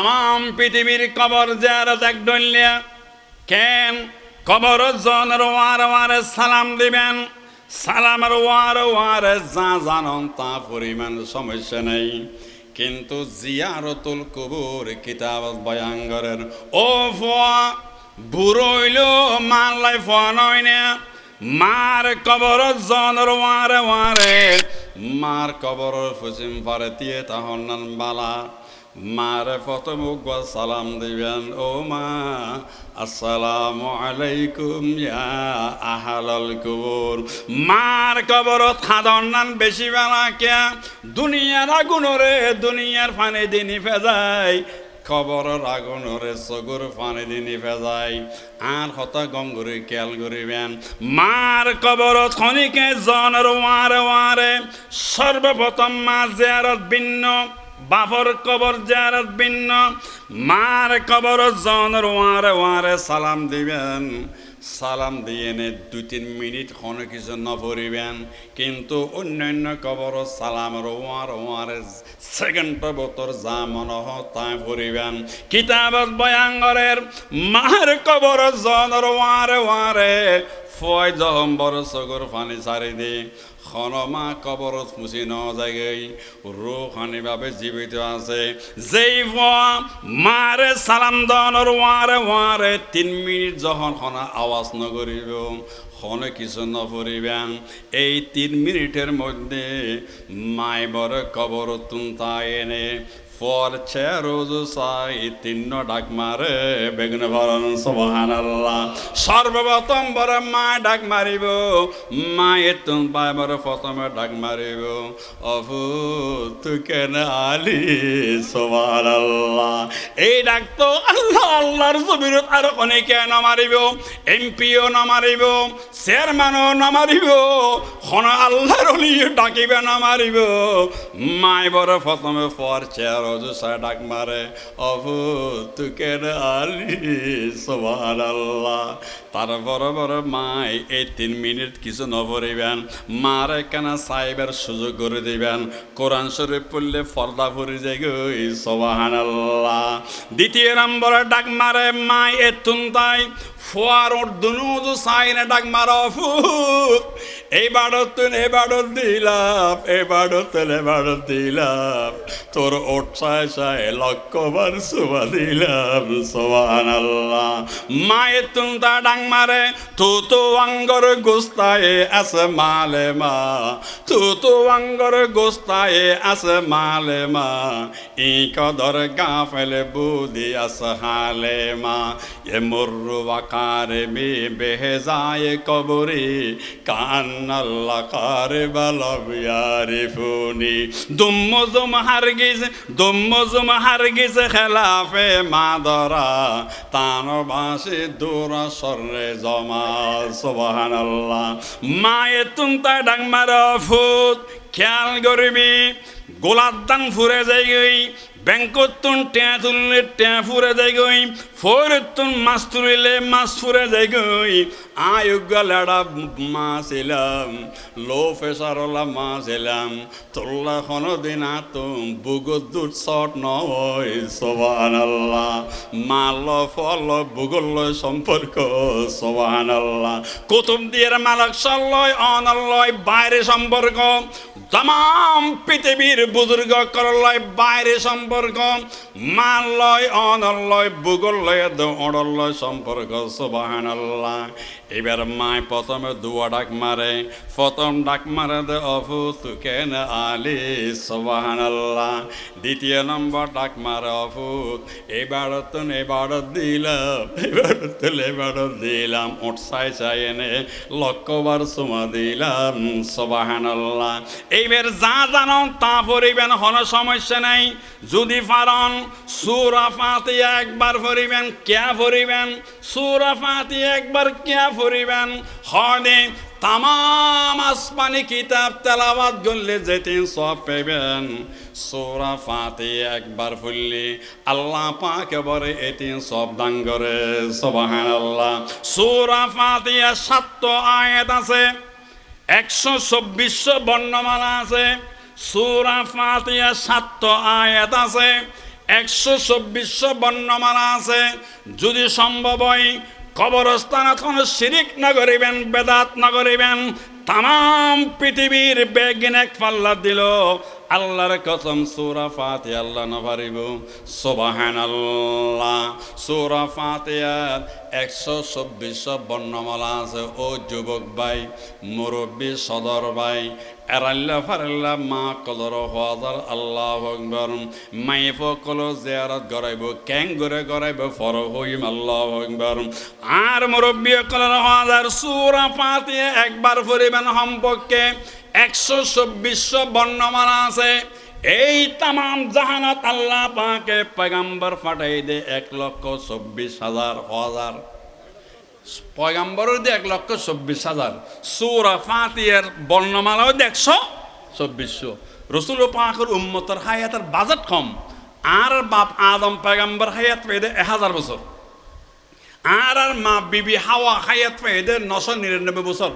তাম পৃথিবীর কবর জিয়ারত এক ডলিয়া কেন কবর জনের ওয়ার ওয়ারে সালাম দিবেন? সালামের ওয়ার ওয়ারে যা জানন তা পরিমাণ সমস্যা নেই। কিন্তু জিয়ারতুল কবুর কিতাব বয়াঙ্গরের ও ফোয়া বুড়ইল মানলাই ফোয়া নয় না? মার কবর জনের ওয়ারে ওয়ারে, মার কবর ফুসিম পারে তাহন নান বালা। মারে প্রথম সালাম দিবেন, ও মা, আসসালামু আলাইকুম ইয়া আহালাল কুবুর। মার কবরত খাদন নান বেশি বেলা কে দুনিয়ার আগুনরে দুনিয়ার ফানে দিনই ফেজাই। কবরের আগুনরে চকুর পানি দি নিভে যায় আর হতা গঙ্গুরি কেল করিবেন মার কবরত খনিকে জনের ওয়ারে ওয়ারে, সর্বপ্রথম মা জিয়ারত ভিন্ন। বাপর কবর জিয়ারত ভিন্ন, মার কবর জনের ওয়ারে ওয়ারে সালাম দিবেন। সালাম দিয়ে নে দুই তিন মিনিট কোনো কিছু নপরিবেন কিন্তু অন্যান্য কবর সালামের ওয়ার ওয়ারে সেকেন্ড বতর যা মনে হয় তাই পড়িবেন কিতাবত বয়াঙ্গরের মার কবর জনের ওয়ারে ওয়ারে ফয় জহম বড় চকুর পানি সারি দি, খনমা কবরত মুছি ন যায়গৈ রুহানিভাবে জীবিত আছে। যেই মারে সালাম দনের ওয়ারে ওয়ারে তিন মিনিট যখন খনা আওয়াজ নকরিব, খনে কিছু নপরিবেন। এই তিন মিনিটের মধ্যে মাই বড় কবর তুমতা এনে ফল রোজ সাই তিন্ন ডাক মারে বেগুন ভরণ সোহান আল্লাহ সর্বপ্রথম বড় মা ডাক মারিব মায়ের তুম পায় প্রথমে ডাক মারিব অভু তু কেন আলি সোহান আল্লাহ এই ডাক তো আল্লাহ আল্লাহর জমিরত আর অনেকে নামারিব এমপিও নামারিব চেয়ারম্যানও নামারিব হন আল্লাহর অলি ডাকিবে নামারিব মাই বড় প্রথমে পর চেয়ার অজুসা ডাক মারে অভু তুকের আলি সোহান আল্লাহ তার বড় বড় মাই এই তিন মিনিট কিছু নভরিবেন মারে কেনা সাহেবের সুযোগ করে দিবেন কোরআন শরীফ পড়লে ফর্দা ভরি যায় গই সোহান আল্লাহ দ্বিতীয় নম্বরে ডাক মারে মাই এ তুন্তাই ফোয়ার দুনুজু সাইনে ডাক মারা ফুক এইবার তুন এবার দিলাম এবার তুন এবার দিলাম। তোর ওট সায় লক্ষ্যবার সুবা দিলাম সোহান আল্লাহ মায়ের তুন তা ডাং মারে তু তো অঙ্গর গোস্তায়ে আছে মালে মা তু তো অঙ্গর গোস্তায়ে আছে মালে মা। ই কদর গা ফেলে বুদি আছে হালে মা। এ মর্রু বাকারে মে বেহে যায় কবরে, কান্নাল্লা কারে বালাবিয়ারে ফুনি। দুম্মজুম হারগিজ দুম্মজুম হারগিজ খেলাফে মাদরা তান বাসে দূরা সরে জমা সোবাহান আল্লাহ মায়ে তুম তা ডাং মারা ফুট খেয়াল করবি গোলার দাং ফুরে যাই গই ব্যাংকত তুন টেঁ তুললে টেঁ ফুরে যাই গই ফোর তুন মাছ তুলিলে মাছ ফুরে যাই গই আয়োগ্য লেডা মাছ এলাম লো প্রেশারওয়ালা মাছ এলাম তোল্লা দিন তুম বুগত দুধ শট নয় সোবান আল্লাহ মাল ফল বুগল সম্পর্ক সোবান আল্লাহ কুতুব দিয়ের মালক সল্লয়, অনল্লয়, বাইরে সম্পর্ক। তাম পৃথিবীর বুজুর্গ করলয় বাইরে সম্পর্ক মানলয় অনলয় ভূগোল লয় অনলয় সম্পর্ক সুবাহ এবার মায় প্রথমে দুয়া ডাক মারে, প্রথম ডাক মারে দে অফু তুকেন আলি সুবাহান আল্লাহ দ্বিতীয় নম্বর ডাক মারে অফুত এবার তো এবার দিলাম, এবার তো এবার দিলাম ওট সাই চাই এনে লক্ষ্যবার সুমা দিলাম সুবাহান আল্লাহ এইবার যা জানো তা পড়িবেন হন সমস্যা নাই। যদি পারন, সুরা ফাতিয়া একবার পড়িবেন কে পড়িবেন সুরা ফাতিয়া একবার কে পড়িবেন হনে তাম আসমানি কিতাব তেলাবাদ করলে যেতেন সব পেবেন সোরা ফাতে একবার ফুললে আল্লাহ পাকে বরে এতিন সব ডাঙ্গরে সবাহান আল্লাহ সোরা ফাতিয়া সাত আয়াত আছে, একশো চব্বিশশো বর্ণমালা আছে, সুরা ফাতিয়া সাত আয়াত আছে, একশো চব্বিশশো বর্ণমালা আছে। যদি সম্ভব হয় কবরস্থান এখন শিরিক না করিবেন বেদাত না করিবেন তাম পৃথিবীর বেগিন এক পাল্লা দিল। আল্লাহর কসম সুরা ফাতে আল্লাহ না পারিব। সোবাহান আল্লাহ সুরা ফাতে একশো চব্বিশ বর্ণমালা আছে। ও যুবক ভাই, মুরব্বী, সদর ভাই, এরাল্লা ফারাল্লা মা কলর হাজার আল্লাহ আকবর। মাই ফকল জিয়ারত গড়াইব ক্যাং গড়ে গড়াইব, ফর হইম, আল্লাহ আকবর। আর মুরব্বী কলর হাজার সুরা ফাতে একবার পরিবেন সম্পর্কে একশো চব্বিশশো বর্ণমালা আছে। এই তাম জাহানাত আল্লাহ পাকে পয়গাম্বর ফাটাই দে এক লক্ষ চব্বিশ হাজার হাজার। পয়গাম্বরের দিয়ে এক লক্ষ চব্বিশ হাজার। সুরা ফাতিয়ার বর্ণমালাও দিয়ে একশো চব্বিশশো। রসুল পাকের উম্মতর হায়াতের বাজেট কম। আর বাপ আদম পয়গাম্বর হায়াত পেয়ে দেয় এক হাজার বছর। আর আর মা বিবি হাওয়া হায়াত পেয়ে দেয় নশো নিরানব্বই বছর।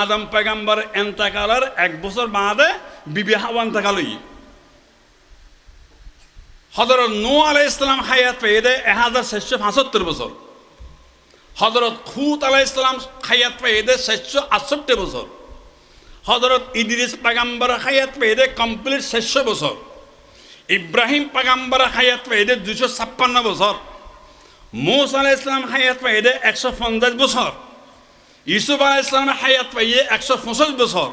আদম পয়গাম্বর এন্তাকালের এক বছর বাদে বিবি হাওয়া এন্তাকালই। হজরত নু আলাই ইসলাম হায়াত পেয়ে দেয় এক হাজার চারশো পঁচাত্তর বছর। হজরত খুত আলাহ ইসলাম হায়াত পেয়ে দেয় চারশো আটষট্টি বছর। হজরত ইদিরিস পাগাম্বর হায়াত পেয়ে দেয় কমপ্লিট চারশো বছর। ইব্রাহিম পাগাম্বর হায়াত পেয়ে দেয় দুশো ছাপ্পান্ন বছর। মৌস আলাহ ইসলাম হায়াত পেয়ে দেয় একশো পঞ্চাশ বছর। ইউসুফ আলাহ ইসলাম হায়াত পেয়ে একশো পঁচিশ বছর।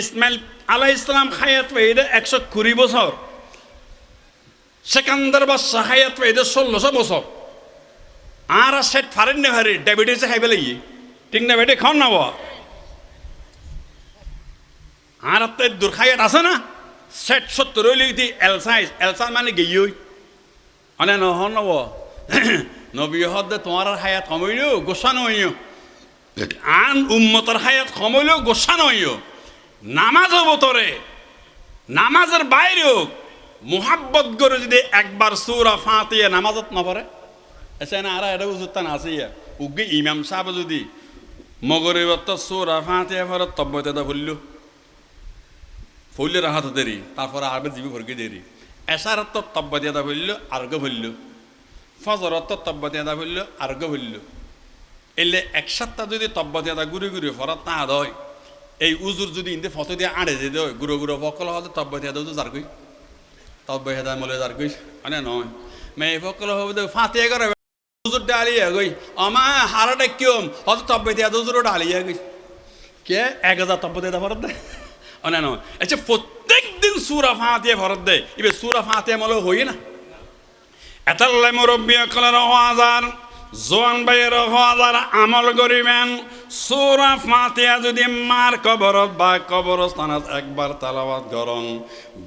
ইসমাইল আলাহ ইসলাম হায়াত পেয়ে দেয় একশো কুড়ি বছর। সেকান্দার বাদশাহ হায়াত পেয়ে দেয় ষোলোশো বছর। আর সেট ফারেন নে ভারি ডায়াবেটিসে খাইবে লাগি। ঠিক না বেটে, খাও না বাবা। আর আপনার দুর্খায়াত আছে না? সেট সত্তর এলসাইজ এলসাইজ মানে গেই মানে নহ নব নবী হদে তোমার হায়াত কমাইলেও গোসা নইও আন উম্মতর হায়াত কমাইলেও গোসা নইও নামাজ বতরে নামাজের বাইরেও মোহাব্বত করে যদি একবার সুরা ফাঁতিয়ে নামাজত নপরে এসে না আর এটা আছে উগে ইমাম সাহেব যদি মগরিবত সুরা ফাঁতিয়ে ফর তব্বতে দা ফুললু। ফুললে রাহাত দেরি তারপরে আরবে জিবি ভরকে দেরি। এসারত তব্বতে দা ফুললু আর্গ ফুললু। ফজরত তব্বতে দা ফুললু আর্গ ফুললু এলে এক যদি তব্বতে দা ঘুরে ঘুরে ফরত না হয়, এই উজুর যদি ইন্দে ফটো দিয়ে আড়ে যে দেয় গুঁড়ো গুঁড়ো ফকল হলে তব্বতে দা যার কই তব্বে হেদা মলে যার কই মানে নয় মেয়ে ফকল হবে ফাঁতিয়ে করে হুজুর ডালিয়া গই। আমা হারাটা কিয়ম? অত তব্বে দিয়া হুজুর ডালিয়া গই। কে? এক হাজার তব্বে দিয়া ভরত দে। নয় আচ্ছা প্রত্যেক দিন সুরা ফাঁতিয়ে ভরত দে। ইবে সুরা ফাঁতিয়ে মলে হই না। এতাল্লে মুরব্বী কলার হাজার জোয়ান ভাইয়ের হাজার আমল করিবেন। সুরা ফাতিয়া যদি মার কবরত বা কবরস্থানত একবার তালাবাদ করন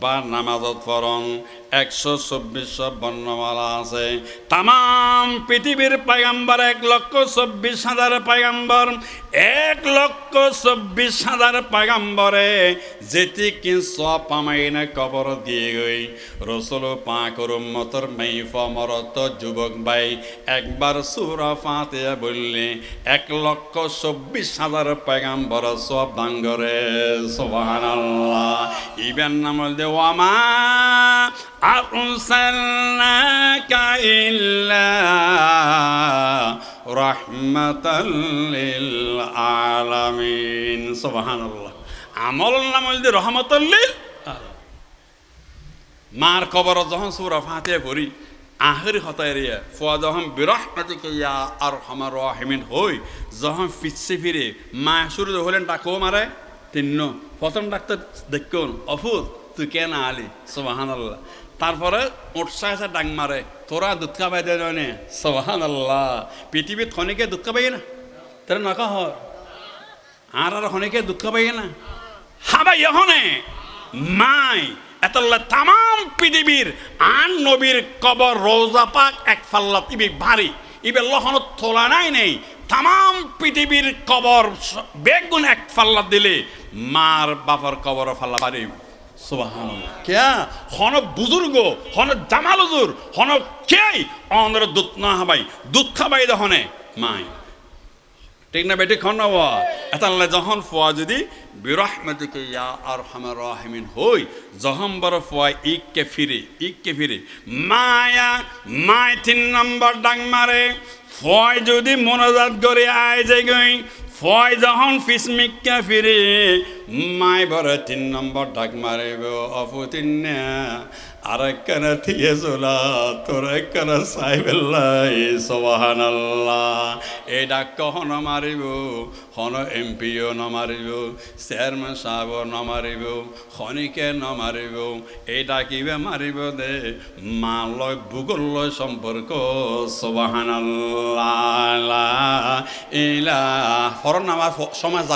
বা নামাজত পড়ন, একশো চব্বিশ বর্ণমালা আছে। তাম পৃথিবীর পায়গাম্বর, এক লক্ষ চব্বিশ হাজার পায়গাম্বর, এক লক্ষ চব্বিশ হাজার পায়গাম্বরে যেটি কি সব পামাইনে কবর দিয়ে গই। রসুল পাঁকর মতর মেইফ মরত যুবক ভাই, একবার সুরা ফাতে বললে এক লক্ষ চব্বিশ হাজার পায়গাম্বর সব দাঙ্গরে সোবান আল্লাহ ইবেন নাম দেওয়ামা أرسلناك إلا رحمة للعالمين سبحان الله আমল নাম হইলে রহমতল্লিল মার কবর যখন সুরা ফাতে পড়ি আখের হতায় ফুয়া যখন বিরহমাতিক ইয়া আর আমার রহিমিন, হই যখন ফিরছে ফিরে, মা শুরু হলেন ডাকো মারে, তিন্ন, প্রথম ডাক্তার দেখুন অফুল তুই কেন আলি? সোবাহান আল্লাহ তারপরে উৎসাহ আছে ডাং মারে, তোরা দুধ খাবাই দে সোবাহান আল্লাহ পৃথিবীত খনিকে দুধ খাবাই না? তোরা নকা হয় আর আর খনিকে দুধ খাবাই না? হাবাই এখনে মাই এতল্লা তাম পৃথিবীর আন নবীর কবর রোজা পাক এক ফাল্লাত ইবি ভারী। ইবে লহন তোলা নাই। নেই তাম পৃথিবীর কবর বেগুন এক ফাল্লাত দিলে মার বাবার কবর ফাল্লা সুবাহান কেয়া হন বুজুর্গ, হন জামাল হুজুর, হন কে? অনর দুধ না হাবাই, দুধ খাবাই দহনে। মাই। ঠিক না বেটি খন নব এতালে যখন ফুয়া যদি, বিরহমতিকে ইয়া আর হামার রাহিমিন হই, যখন বড় ফুয়া ইককে ফিরে ইককে ফিরে, মায়া, মায় তিন নম্বর ডাং মারে। ফয় যদি মনোজাত করে আয় যে গই ফয় যখন ফিসমিককে ফিরে, মায় বড় তিন নম্বর ডাক মারিব অপুতিন আর একখানা থিয়ে চলা তোর একখানা সাইবেল্লাই সবাহান এই ডাক হন মারিব? হন এমপিও নমারিব চেয়ারম্যান সাহেব নমারিব খনিকে নমারিব এই ডাকিবে মারিব দে? মা লয় ভূগোল লয় সম্পর্ক সবাহান ইলা সমাজ